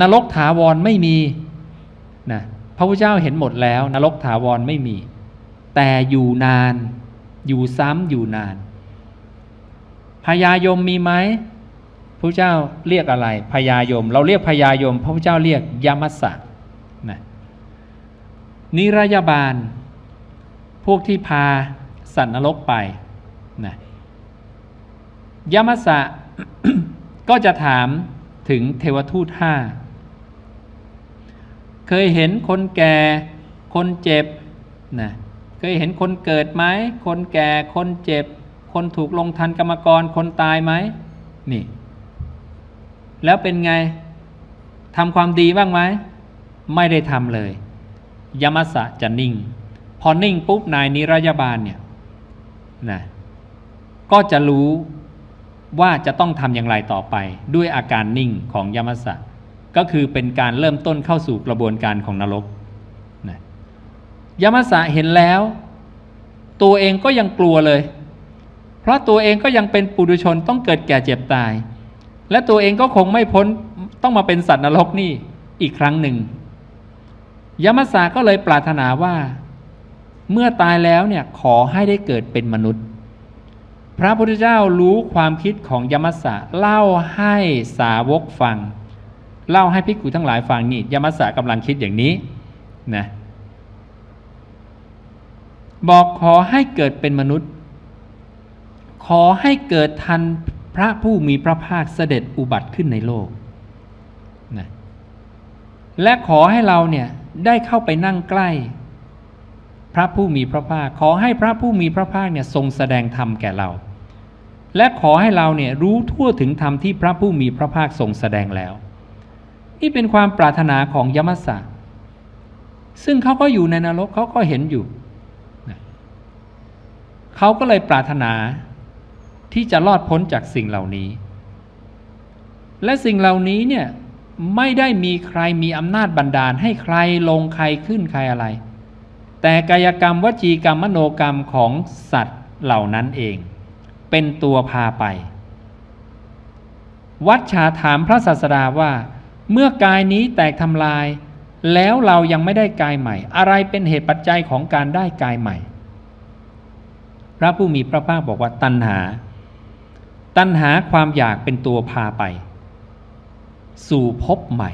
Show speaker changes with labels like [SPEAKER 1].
[SPEAKER 1] นรกถาวรไม่มีนะพระพุทธเจ้าเห็นหมดแล้ว นรกถาวรไม่มี แต่อยู่นาน อยู่ซ้ำอยู่นานพญายมมีไหมพระเจ้าเรียกอะไรพญายม เราเรียกพญายม พระพุทธเจ้าเรียกยมัสสะนะนิรยาบาล พวกที่พาสัตว์นรกไปนะยมัสสะก็จะถามถึงเทวทูตห้า เคยเห็นคนแก่คนเจ็บนะเคยเห็นคนเกิดไหมคนแก่คนเจ็บ คนถูกลงทันกรรมกรคนตายไหมนี่ แล้วเป็นไงทำความดีบ้างไหมไม่ได้ทำเลย ยมัสสะจะนิ่ง พอนิ่งปุ๊บนายนิรยาบาลเนี่ยนะก็จะรู้ว่าจะต้องทำอย่างไรต่อไป ด้วยอาการนิ่งของยมัสสะ ก็คือเป็นการเริ่มต้นเข้าสู่กระบวนการของนรกนะยมัสสะเห็นแล้ว ตัวเองก็ยังกลัวเลย เพราะตัวเองก็ยังเป็นปุถุชนต้องเกิดแก่เจ็บตาย และตัวเองก็คงไม่พ้นต้องมาเป็นสัตว์นรกนี่อีกครั้งหนึ่ง ยมัสสะก็เลยปรารถนาว่า เมื่อตายแล้วเนี่ยขอให้ได้เกิดเป็นมนุษย์ พระพุทธเจ้ารู้ความคิดของยมัสสะเล่าให้สาวกฟัง เล่าให้ภิกขุทั้งหลายฟังนี่ยมัสสะกำลังคิดอย่างนี้นะบอกขอให้เกิดเป็นมนุษย์ ขอให้เกิดทันพระผู้มีพระภาคเสด็จอุบัติขึ้นในโลกนะและขอให้เราเนี่ยได้เข้าไปนั่งใกล้ พระผู้มีพระภาค ขอให้พระผู้มีพระภาคเนี่ยทรงแสดงธรรมแก่เรา และขอให้เราเนี่ยรู้ทั่วถึงธรรมที่พระผู้มีพระภาคทรงแสดงแล้ว นี่เป็นความปรารถนาของยมัสสะซึ่งเขาก็อยู่ในนรกเขาก็เห็นอยู่ เขาก็เลยปรารถนาที่จะรอดพ้นจากสิ่งเหล่านี้ และสิ่งเหล่านี้เนี่ยไม่ได้มีใครมีอำนาจบันดาลให้ใครลงใครขึ้นใครอะไร แต่กายกรรมวจีกรรมมโนกรรมของสัตว์เหล่านั้นเอง เป็นตัวพาไป วัดฉาถามพระศาสดาว่า เมื่อกายนี้แตกทำลาย แล้วเรายังไม่ได้กายใหม่ อะไรเป็นเหตุปัจจัยของการได้กายใหม่ พระผู้มีพระภาคบอกว่าตัณหา ตัณหาความอยากเป็นตัวพาไป สู่พบใหม่